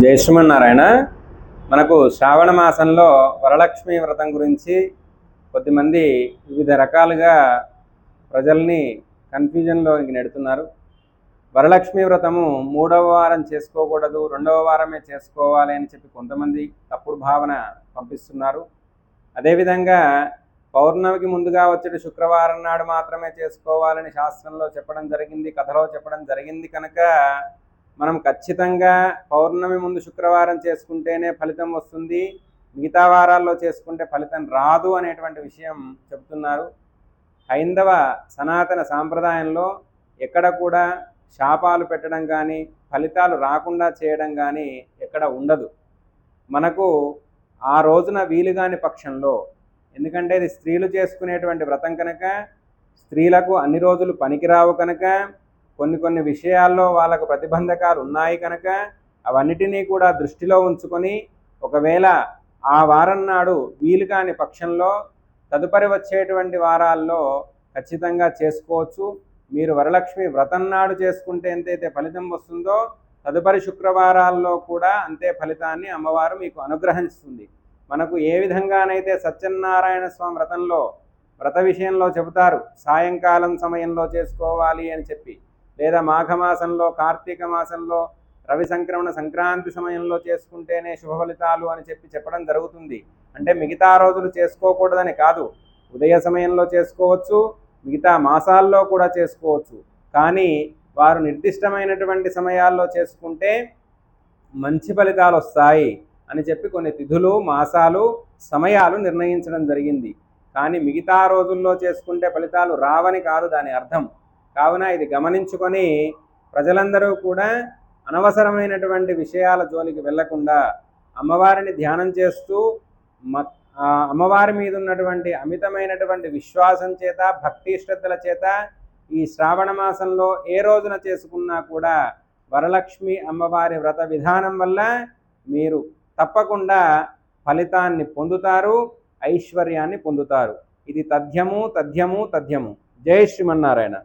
జై శ్రీమన్నారాయణ. మనకు శ్రావణ మాసంలో వరలక్ష్మి వ్రతం గురించి కొద్దిమంది వివిధ రకాలుగా ప్రజల్ని కన్ఫ్యూజన్లోకి నెడుతున్నారు. వరలక్ష్మి వ్రతము మూడవ వారం చేసుకోకూడదు రెండవ వారమే చేసుకోవాలి అని చెప్పి కొంతమంది తప్పుడు భావన పంపిస్తున్నారు. అదేవిధంగా పౌర్ణమికి ముందుగా వచ్చే శుక్రవారం నాడు మాత్రమే చేసుకోవాలని శాస్త్రంలో చెప్పడం జరిగింది కథలో చెప్పడం జరిగింది కనుక మనం ఖచ్చితంగా పౌర్ణమి ముందు శుక్రవారం చేసుకుంటేనే ఫలితం వస్తుంది. మిగతా వారాల్లో చేసుకుంటే ఫలితం రాదు అనేటువంటి విషయం చెప్తున్నారు హైందవ సనాతన సాంప్రదాయంలో ఎక్కడ కూడా శాపాలు పెట్టడం కానీ ఫలితాలు రాకుండా చేయడం కానీ ఎక్కడ ఉండదు. మనకు ఆ రోజున వీలు కాని పక్షంలో ఎందుకంటే ఇది స్త్రీలు చేసుకునేటువంటి వ్రతం కనుక స్త్రీలకు అన్ని రోజులు పనికిరావు కనుక కొన్ని కొన్ని విషయాల్లో వాళ్ళకు ప్రతిబంధకాలు ఉన్నాయి కనుక అవన్నిటినీ కూడా దృష్టిలో ఉంచుకొని ఒకవేళ ఆ వారం నాడు వీలు కాని పక్షంలో తదుపరి వచ్చేటువంటి వారాల్లో ఖచ్చితంగా చేసుకోవచ్చు. మీరు వరలక్ష్మి వ్రతం నాడు చేసుకుంటే ఎంతైతే ఫలితం వస్తుందో తదుపరి శుక్రవారాల్లో కూడా అంతే ఫలితాన్ని అమ్మవారు మీకు అనుగ్రహిస్తుంది. మనకు ఏ విధంగానైతే సత్యనారాయణ స్వామి వ్రతంలో వ్రత విషయంలో చెబుతారు సాయంకాలం సమయంలో చేసుకోవాలి అని చెప్పి లేదా మాఘమాసంలో కార్తీక మాసంలో రవి సంక్రమణ సంక్రాంతి సమయంలో చేసుకుంటేనే శుభ ఫలితాలు అని చెప్పి చెప్పడం జరుగుతుంది. అంటే మిగతా రోజులు చేసుకోకూడదని కాదు. ఉదయ సమయంలో చేసుకోవచ్చు మిగతా మాసాల్లో కూడా చేసుకోవచ్చు. కానీ వారు నిర్దిష్టమైనటువంటి సమయాల్లో చేసుకుంటే మంచి ఫలితాలు వస్తాయి అని చెప్పి కొన్ని తిథులు మాసాలు సమయాలు నిర్ణయించడం జరిగింది. కానీ మిగతా రోజుల్లో చేసుకుంటే ఫలితాలు రావని కాదు దాని అర్థం. కావున ఇది గమనించుకొని ప్రజలందరూ కూడా అనవసరమైనటువంటి విషయాల జోలికి వెళ్ళకుండా అమ్మవారిని ధ్యానం చేస్తూ మ అమ్మవారి మీద ఉన్నటువంటి అమితమైనటువంటి విశ్వాసం చేత భక్తి శ్రద్ధల చేత ఈ శ్రావణ మాసంలో ఏ రోజున చేసుకున్నా కూడా వరలక్ష్మి అమ్మవారి వ్రత విధానం వల్ల మీరు తప్పకుండా ఫలితాన్ని పొందుతారు ఐశ్వర్యాన్ని పొందుతారు. ఇది తథ్యము తథ్యము తథ్యము. జై శ్రీమన్నారాయణ.